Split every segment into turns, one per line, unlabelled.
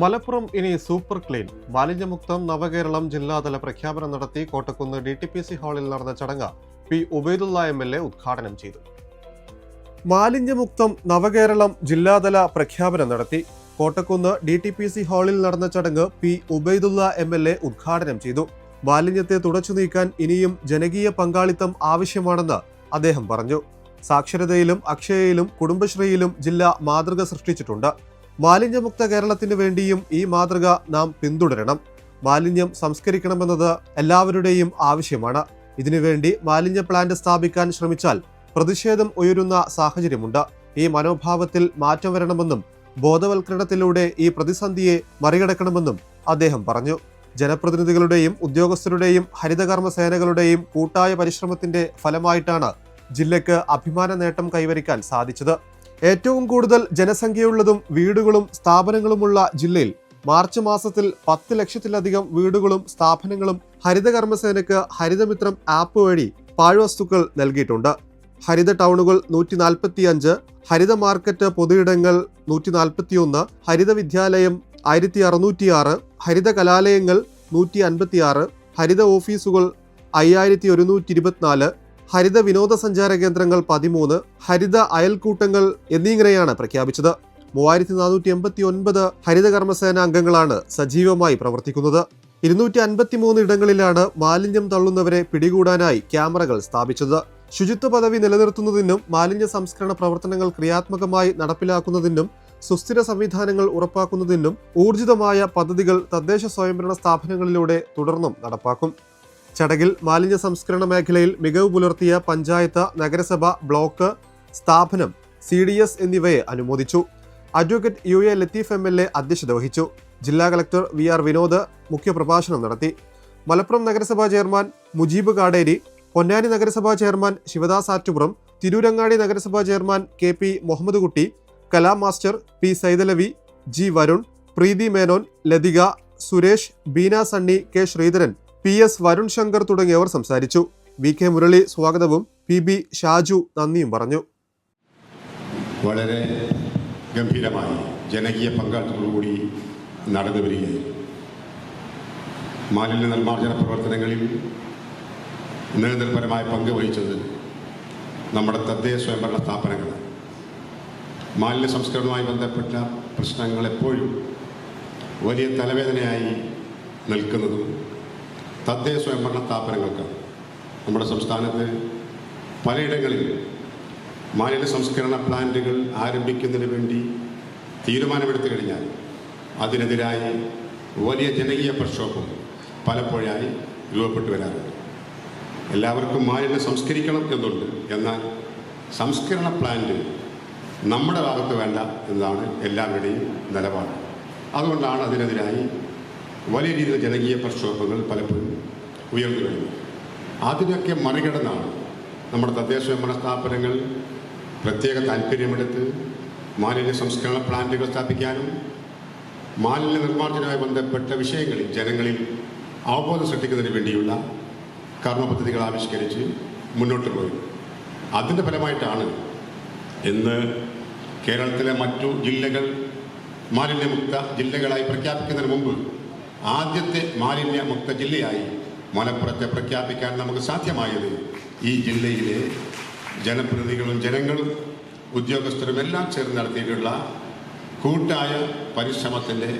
മലപ്പുറം ഇനി super clean. മാലിന്യമുക്തം നവകേരളം ജില്ലാതല പ്രഖ്യാപനം നടത്തി Kottakkunnu D T P C ഹാളിൽ നടന്ന ചടങ്ങ് P Ubaidullah M L A ഉദ്ഘാടനം ചെയ്തു. മാലിന്യമുക്തം നവകേരളം ജില്ലാതല പ്രഖ്യാപനം നടത്തി Kottakkunnu D T P C ഹാളിൽ നടന്ന ചടങ്ങ് P Ubaidullah M L A ഉദ്ഘാടനം ചെയ്തു. മാലിന്യത്തെ തുടച്ചു നീക്കാൻ ഇനിയും ജനകീയ പങ്കാളിത്തം ആവശ്യമാണെന്ന് അദ്ദേഹം പറഞ്ഞു. സാക്ഷരതയിലും അക്ഷയയിലും കുടുംബശ്രീയിലും ജില്ല മാതൃക സൃഷ്ടിച്ചിട്ടുണ്ട്. മാലിന്യമുക്ത കേരളത്തിന് വേണ്ടിയും ഈ മാതൃക നാം പിന്തുടരണം. മാലിന്യം സംസ്കരിക്കണമെന്നത് എല്ലാവരുടെയും ആവശ്യമാണ്. ഇതിനുവേണ്ടി മാലിന്യ പ്ലാന്റ് സ്ഥാപിക്കാൻ ശ്രമിച്ചാൽ പ്രതിഷേധം ഉയരുന്ന സാഹചര്യമുണ്ട്. ഈ മനോഭാവത്തിൽ മാറ്റം വരണമെന്നും ബോധവൽക്കരണത്തിലൂടെ ഈ പ്രതിസന്ധിയെ മറികടക്കണമെന്നും അദ്ദേഹം പറഞ്ഞു. ജനപ്രതിനിധികളുടെയും ഉദ്യോഗസ്ഥരുടെയും ഹരിതകർമ്മ സേനകളുടെയും കൂട്ടായ പരിശ്രമത്തിന്റെ ഫലമായിട്ടാണ് ജില്ലയ്ക്ക് അഭിമാന നേട്ടം കൈവരിക്കാൻ സാധിച്ചത്. ഏറ്റവും കൂടുതൽ ജനസംഖ്യയുള്ളതും വീടുകളും സ്ഥാപനങ്ങളുമുള്ള ജില്ലയിൽ മാർച്ച് മാസത്തിൽ പത്ത് ലക്ഷത്തിലധികം വീടുകളും സ്ഥാപനങ്ങളും ഹരിതകർമ്മസേനയ്ക്ക് ഹരിതമിത്രം ആപ്പ് വഴി പാഴ്വസ്തുക്കൾ നൽകിയിട്ടുണ്ട്. ഹരിത ടൗണുകൾ നൂറ്റി നാൽപ്പത്തി അഞ്ച് ഹരിത മാർക്കറ്റ് പൊതുയിടങ്ങൾ നൂറ്റി നാൽപ്പത്തി ഒന്ന് ഹരിത വിദ്യാലയം ആയിരത്തി അറുന്നൂറ്റിയാറ് ഹരിത കലാലയങ്ങൾ നൂറ്റി അൻപത്തിയാറ് ഹരിത ഓഫീസുകൾ അയ്യായിരത്തി ഒരുന്നൂറ്റി ഇരുപത്തിനാല് ഹരിത വിനോദസഞ്ചാര കേന്ദ്രങ്ങൾ പതിമൂന്ന് ഹരിത അയൽക്കൂട്ടങ്ങൾ എന്നിങ്ങനെയാണ് പ്രഖ്യാപിച്ചത്. മൂവായിരത്തി നാനൂറ്റി എൺപത്തി ഒൻപത് ഹരിത കർമ്മസേന അംഗങ്ങളാണ് സജീവമായി പ്രവർത്തിക്കുന്നത്. ഇരുന്നൂറ്റി അൻപത്തി മൂന്ന് ഇടങ്ങളിലാണ് മാലിന്യം തള്ളുന്നവരെ പിടികൂടാനായി ക്യാമറകൾ സ്ഥാപിച്ചത്. ശുചിത്വ പദവി നിലനിർത്തുന്നതിനും മാലിന്യ സംസ്കരണ പ്രവർത്തനങ്ങൾ ക്രിയാത്മകമായി നടപ്പിലാക്കുന്നതിനും സുസ്ഥിര സംവിധാനങ്ങൾ ഉറപ്പാക്കുന്നതിനും ഊർജിതമായ പദ്ധതികൾ തദ്ദേശ സ്വയംഭരണ സ്ഥാപനങ്ങളിലൂടെ തുടർന്നും നടപ്പാക്കും. ചടങ്ങിൽ മാലിന്യ സംസ്കരണ മേഖലയിൽ മികവ് പുലർത്തിയ പഞ്ചായത്ത് നഗരസഭ ബ്ലോക്ക് സ്ഥാപനം സി ഡി എസ് എന്നിവയെ അനുമോദിച്ചു. Advocate U A Latheef M L A അധ്യക്ഷത വഹിച്ചു. ജില്ലാ കളക്ടർ വി ആർ വിനോദ് മുഖ്യപ്രഭാഷണം നടത്തി. മലപ്പുറം നഗരസഭാ ചെയർമാൻ മുജീബ് കാടേരി പൊന്നാനി നഗരസഭാ ചെയർമാൻ ശിവദാസ് ആറ്റുപുറം തിരൂരങ്ങാടി നഗരസഭാ chairman K P Muhammad Kutty Kalam master P Saithalavi G Varun Preethi Menon Lathika Suresh Beena Sunny K Sreedharan P S Varun Shankar തുടങ്ങിയവർ സംസാരിച്ചു. വി കെ മുരളി സ്വാഗതവും പി ബി ഷാജു നന്ദിയും പറഞ്ഞു.
വളരെ ഗംഭീരമായി ജനകീയ പങ്കാളിത്തത്തോടുകൂടി നടന്നു വരികയായി മാലിന്യ നിർമ്മാർജന പ്രവർത്തനങ്ങളിൽ നിരന്തരപരമായ പങ്ക് വഹിച്ചത് നമ്മുടെ തദ്ദേശ സ്വയംഭരണ സ്ഥാപനങ്ങൾ മാലിന്യ സംസ്കരണവുമായി ബന്ധപ്പെട്ട പ്രശ്നങ്ങൾ എപ്പോഴും വലിയ തലവേദനയായി നിൽക്കുന്നതും തദ്ദേശ സ്വയംഭരണ സ്ഥാപനങ്ങൾക്ക് നമ്മുടെ സംസ്ഥാനത്ത് പലയിടങ്ങളിൽ മാലിന്യ സംസ്കരണ പ്ലാന്റുകൾ ആരംഭിക്കുന്നതിന് വേണ്ടി തീരുമാനമെടുത്തു കഴിഞ്ഞാൽ അതിനെതിരായി വലിയ ജനകീയ പ്രക്ഷോഭം പലപ്പോഴായി രൂപപ്പെട്ടു വരാറുണ്ട്. എല്ലാവർക്കും മാലിന്യം സംസ്കരിക്കണം എന്നുണ്ട്. എന്നാൽ സംസ്കരണ പ്ലാന്റ് നമ്മുടെ ഭാഗത്ത് വേണ്ട എന്നതാണ് എല്ലാവരുടെയും നിലപാട്. അതുകൊണ്ടാണ് അതിനെതിരായി വലിയ രീതിയിൽ ജനകീയ പ്രക്ഷോഭങ്ങൾ പലപ്പോഴും ഉയർന്നു കഴിഞ്ഞു അതിനൊക്കെ മറികടന്നാണ് നമ്മുടെ തദ്ദേശ സ്വയംഭരണ സ്ഥാപനങ്ങൾ പ്രത്യേക താല്പര്യമെടുത്ത് മാലിന്യ സംസ്കരണ പ്ലാന്റുകൾ സ്ഥാപിക്കാനും മാലിന്യ നിർമ്മാർജനവുമായി ബന്ധപ്പെട്ട വിഷയങ്ങളിൽ ജനങ്ങളിൽ അവബോധം സൃഷ്ടിക്കുന്നതിന് വേണ്ടിയുള്ള കർമ്മ പദ്ധതികൾ ആവിഷ്കരിച്ച് മുന്നോട്ട് പോയി. അതിന്റെ ഫലമായിട്ടാണ് ഇന്ന് കേരളത്തിലെ മറ്റു ജില്ലകൾ മാലിന്യമുക്ത ജില്ലകളായി പ്രഖ്യാപിക്കുന്നതിന് മുമ്പ് ആദ്യത്തെ മാലിന്യമുക്ത ജില്ലയായി മലപ്പുറത്തെ പ്രഖ്യാപിക്കാൻ നമുക്ക് സാധ്യമായത് ഈ ജില്ലയിലെ ജനപ്രതിനിധികളും ജനങ്ങളും ഉദ്യോഗസ്ഥരും എല്ലാം ചേർന്ന് നടത്തിയിട്ടുള്ള കൂട്ടായ പരിശ്രമത്തിന്റെ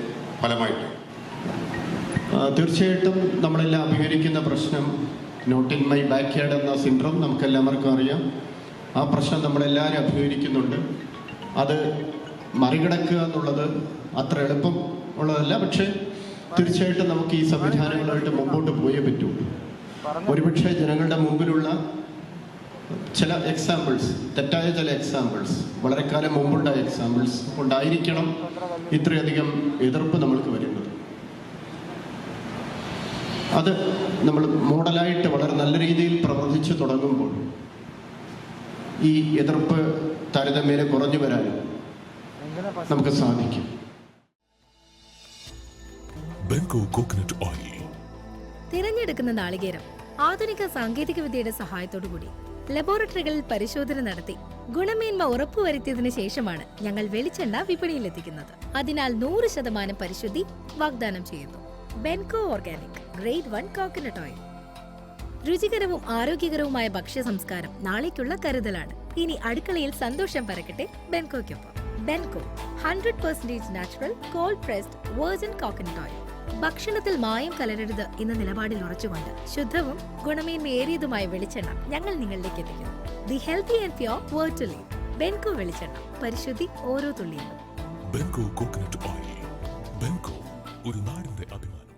ഫലമായിട്ട്.
തീർച്ചയായിട്ടും നമ്മളെല്ലാം അഭിമുഖീകരിക്കുന്ന പ്രശ്നം not in my backyard എന്ന സിൻഡ്രോം നമുക്കെല്ലാവർക്കും അറിയാം. ആ പ്രശ്നം നമ്മളെല്ലാവരും അഭിമുഖീകരിക്കുന്നുണ്ട്. അത് മറികടക്കുക എന്നുള്ളത് അത്ര എളുപ്പം ഉള്ളതല്ല. പക്ഷേ തീർച്ചയായിട്ടും നമുക്ക് ഈ സംവിധാനങ്ങളായിട്ട് മുമ്പോട്ട് പോയേ പറ്റൂ. ഒരുപക്ഷെ ജനങ്ങളുടെ മുമ്പിലുള്ള ചില എക്സാമ്പിൾസ് തെറ്റായ ചില എക്സാമ്പിൾസ് വളരെ കാലം മുമ്പുണ്ടായ എക്സാമ്പിൾസ് ഉണ്ടായിരിക്കണം ഇത്രയധികം എതിർപ്പ് നമ്മൾക്ക് വരുന്നത്. അത് നമ്മൾ മോഡലായിട്ട് വളരെ നല്ല രീതിയിൽ പ്രവർത്തിച്ചു തുടങ്ങുമ്പോൾ ഈ എതിർപ്പ് താരതമ്യേന കുറഞ്ഞു വരാനും നമുക്ക് സാധിക്കും.
ബെങ്കോ കോക്കനട്ട് ഓയിൽ
തിരഞ്ഞെടുക്കുന്ന നാളികേരം ആധുനിക സാങ്കേതിക വിദ്യയുടെ സഹായത്തോടുകൂടി ലബോറട്ടറികളിൽ പരിശോധന നടത്തി ഗുണമേന്മ ഉറപ്പുവരുത്തിയതിനു ശേഷമാണ് ഞങ്ങൾ വെളിച്ചെണ്ണ വിപണിയിലെത്തിക്കുന്നത്. അതിനാൽ നൂറ് ശതമാനം പരിശുദ്ധി വാഗ്ദാനം ചെയ്യുന്നു. Benco organic grade one coconut oil രുചികരവും ആരോഗ്യകരവുമായ ഭക്ഷ്യ സംസ്കാരം നാളേക്കുള്ള കരുതലാണ്. ഇനി അടുക്കളയിൽ സന്തോഷം പരക്കട്ടെ ബെൻകോയ്ക്കൊപ്പം Benco hundred percentage natural cold pressed virgin coconut oil ഭക്ഷണത്തിൽ മായം കലരരുത് എന്ന നിലപാടിൽ ഉറച്ചുകൊണ്ട് ശുദ്ധവും ഗുണമേന്മയേറിയതുമായ വെളിച്ചെണ്ണ ഞങ്ങൾ നിങ്ങളിലേക്ക് എത്തിക്കുന്നു. The healthy and pure leave Benco വെളിച്ചെണ്ണ. പരിശുദ്ധി ഓരോ തുള്ളിയിലും.
ബെൻകു കോക്കനട്ട് ഓയിൽ ബെൻകു ഒരു നാടിന്റെ അഭിമാനം.